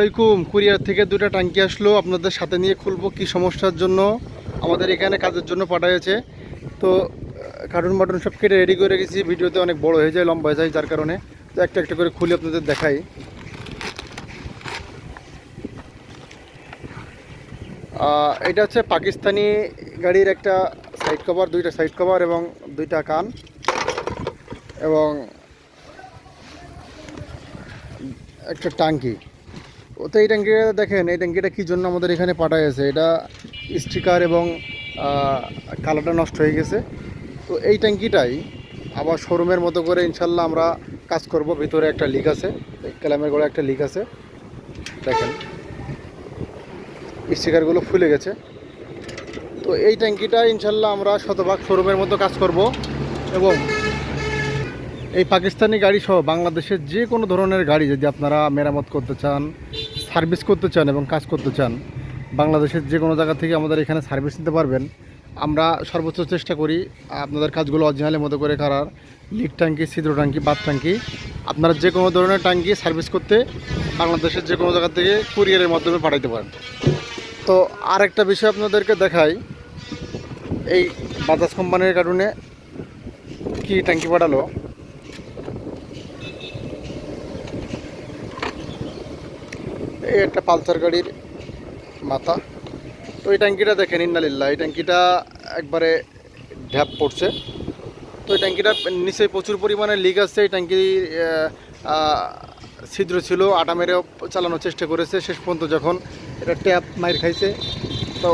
আলাইকুম। কুরিয়ার থেকে দুটো ট্যাঙ্কি আসলো। আপনাদের সাথে নিয়ে খুলবো কি সমস্যার জন্য। আমাদের এখানে কাজের জন্য পাঠাইছে। তো কার্টুন বাটন সব কেটে রেডি করে রেখেছি। ভিডিওতে অনেক বড় হয়ে যায়, লম্বা হয়ে যায়, যার কারণে। তো, একটা একটা করে খুলে আপনাদের দেখাই। এটা হচ্ছে পাকিস্তানি গাড়ির একটা সাইড কভার দুইটা সাইড কভার এবং দুইটা কান। এবং একটা টাঙ্কি। ওতে এই ট্যাঙ্কিটা দেখেন, এই ট্যাঙ্কিটা কী জন্য আমাদের এখানে পাঠাইছে এটা স্টিকার এবং কালারটা নষ্ট হয়ে গেছে। তো এই ট্যাঙ্কিটাই আবার শোরুমের মতো করে ইনশাল্লাহ আমরা কাজ করব। ভিতরে একটা লিক আছে ক্যালামের গোড়া একটা লিক আছে। দেখেন, স্টিকারগুলো ফুলে গেছে। তো এই ট্যাঙ্কিটা ইনশাল্লাহ আমরা শতভাগ শোরুমের মতো কাজ করব এবং এই পাকিস্তানি গাড়ি সহ বাংলাদেশের যে কোনো ধরনের গাড়ি যদি আপনারা মেরামত করতে চান, সার্ভিস করতে চান এবং কাজ করতে চান, বাংলাদেশের যে কোনো জায়গা থেকে আমাদের এখানে সার্ভিস নিতে পারবেন। আমরা সর্বোচ্চ চেষ্টা করি, আপনাদের কাজগুলো অরিজিনালের মতো করে করার। লিক ট্যাঙ্কি, ছিদ্র ট্যাঙ্কি, বাথ ট্যাঙ্কি, আপনারা যে কোনো ধরনের ট্যাঙ্কি সার্ভিস করতে বাংলাদেশের যে কোনো জায়গা থেকে কুরিয়ারের মাধ্যমে পাঠাইতে পারেন। তো আরেকটা বিষয় আপনাদেরকে দেখাই, এই বাজাজ কোম্পানির কারণে কি ট্যাঙ্কি পাঠালো? এই একটা পালসার গাড়ির মাথা। তো এই ট্যাঙ্কিটা দেখেন ইন্নালিল্লা এই ট্যাঙ্কিটা একবারে ঢ্যাপ পড়ছে। তো এই ট্যাঙ্কিটা নিচে প্রচুর পরিমাণে লিক আছে, এই ট্যাঙ্কি ছিদ্র ছিল, আটা মেরে চালানোর চেষ্টা করেছে। শেষ পর্যন্ত যখন এটা ট্যাপ মাইর খাইছে, তো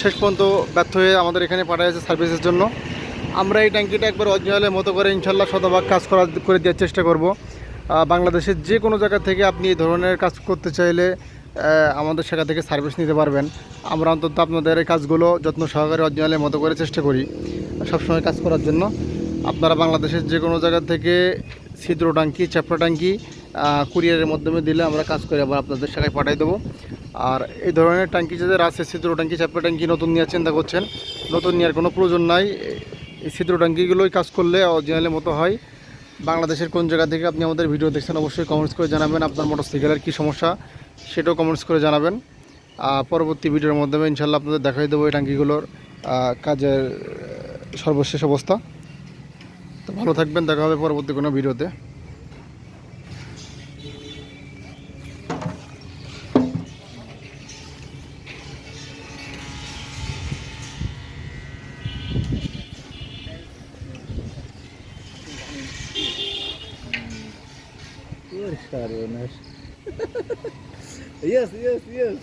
শেষ পর্যন্ত ব্যর্থ হয়ে আমাদের এখানে পাঠাইছে সার্ভিসের জন্য। আমরা এই ট্যাঙ্কিটা একবার অরিজিনালের মতো করে ইনশাল্লাহ শতভাগ কাজ করা করে দেওয়ার চেষ্টা করব। বাংলাদেশের যে কোনো জায়গা থেকে আপনি এই ধরনের কাজ করতে চাইলে আমাদের সেখান থেকে সার্ভিস নিতে পারবেন। আমরা অন্তত আপনাদের এই কাজগুলো যত্ন সহকারে অরিজিনালের মতো করে চেষ্টা করি, সবসময় কাজ করার জন্য। আপনারা বাংলাদেশের যে কোনো জায়গা থেকে ছিদ্র ট্যাঙ্কি চ্যাপটা ট্যাঙ্কি কুরিয়ারের মাধ্যমে দিলে আমরা কাজ করে আবার আপনাদের সেখানে পাঠিয়ে দেবো। আর এই ধরনের ট্যাঙ্কি যাদের আছে, ছিদ্র ট্যাঙ্কি চ্যাপটা ট্যাঙ্কি নতুন নেওয়ার চিন্তা করছেন, নতুন নেওয়ার কোনো প্রয়োজন নাই। এই ছিদ্র ট্যাঙ্কিগুলোই কাজ করলে অরিজিনালের মতো হয়। বাংলাদেশের কোন জায়গা থেকে আপনি আমাদের ভিডিও দেখছেন, অবশ্যই কমেন্টস করে জানাবেন আপনার মোটরসাইকেলের কী সমস্যা, সেটাও কমেন্টস করে জানাবেন। পরবর্তী ভিডিওর মাধ্যমে ইনশাল্লাহ আপনাদের দেখাই দেবো এই ট্যাঙ্কিগুলোর কাজের সর্বশেষ অবস্থা। তো ভালো থাকবেন, দেখা হবে পরবর্তী কোনো ভিডিওতে। Yes, yes, yes.